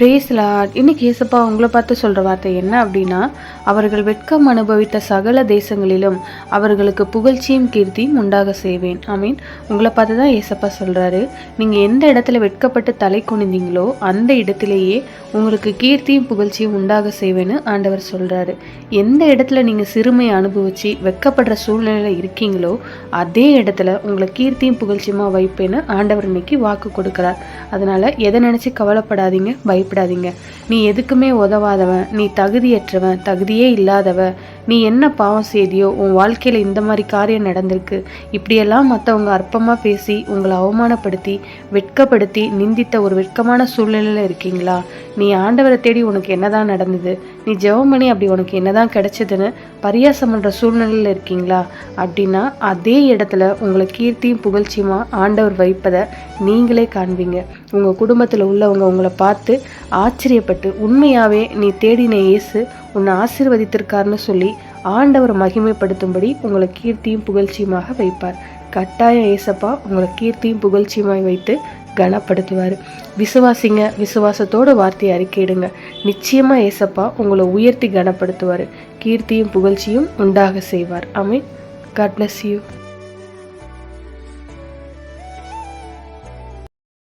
பிரேஸ்லா இன்னைக்கு ஏசப்பா உங்களை பார்த்து சொல்கிற வார்த்தை என்ன அப்படின்னா அவர்கள் வெட்கம் அனுபவித்த சகல தேசங்களிலும் அவர்களுக்கு புகழ்ச்சியும் கீர்த்தியும் உண்டாக செய்வேன். ஐ மீன் உங்களை பார்த்து தான் ஏசப்பா சொல்கிறாரு நீங்கள் எந்த இடத்துல வெட்கப்பட்டு தலை குனிந்தீங்களோ அந்த இடத்திலேயே உங்களுக்கு கீர்த்தியும் புகழ்ச்சியும் உண்டாக செய்வேன்னு ஆண்டவர் சொல்கிறாரு எந்த இடத்துல நீங்கள் சிறுமையை அனுபவிச்சு வெட்கப்படுற சூழ்நிலையில் இருக்கீங்களோ அதே இடத்துல உங்களை கீர்த்தியும் புகழ்ச்சியுமா வைப்பேன்னு ஆண்டவர் இன்னைக்கு வாக்கு கொடுக்குறார். அதனால் எதை நினச்சி கவலைப்படாதீங்க பயப்படாதீங்க. நீ எதுக்குமே உதவாதவன். நீ தகுதியற்றவன். தகுதியே இல்லாதவ. நீ என்ன பாவம் செய்தியோ உன் வாழ்க்கையில் இந்த மாதிரி காரியம் நடந்திருக்கு. இப்படியெல்லாம் மற்றவங்க அற்பமாக பேசி உங்களை அவமானப்படுத்தி வெட்கப்படுத்தி நிந்தித்த ஒரு வெட்கமான சூழ்நிலையில் இருக்கீங்களா? நீ ஆண்டவரை தேடி உனக்கு என்னதான் நடந்தது? நீ ஜெபம் பண்ணி அப்படி உனக்கு என்னதான் கிடைச்சதுன்னு பரியாசம் பண்ணுற சூழ்நிலையில் இருக்கீங்களா? அப்படின்னா அதே இடத்துல உங்களை கீர்த்தியும் புகழ்ச்சியுமா ஆண்டவர் வைப்பதை நீங்களே காண்பீங்க. உங்கள் குடும்பத்தில் உள்ளவங்க உங்களை பார்த்து ஆச்சரியப்பட்டு உண்மையாகவே நீ தேடின இயேசு உன்னை ஆசீர்வதித்திருக்காருன்னு சொல்லி ஆண்டவர் மகிமைப்படுத்தும்படி உங்களை கீர்த்தியும் புகழ்ச்சியுமாக வைப்பார். கட்டாயம் ஏசப்பா உங்களை கீர்த்தியும் புகழ்ச்சியுமாய் வைத்து கனப்படுத்துவார். விசுவாசிங்க விசுவாசத்தோட வார்த்தையை அறிக்கையிடுங்க. நிச்சயமாக ஏசப்பா உங்களை உயர்த்தி கனப்படுத்துவார். கீர்த்தியும் புகழ்ச்சியும் உண்டாக செய்வார். I mean God bless you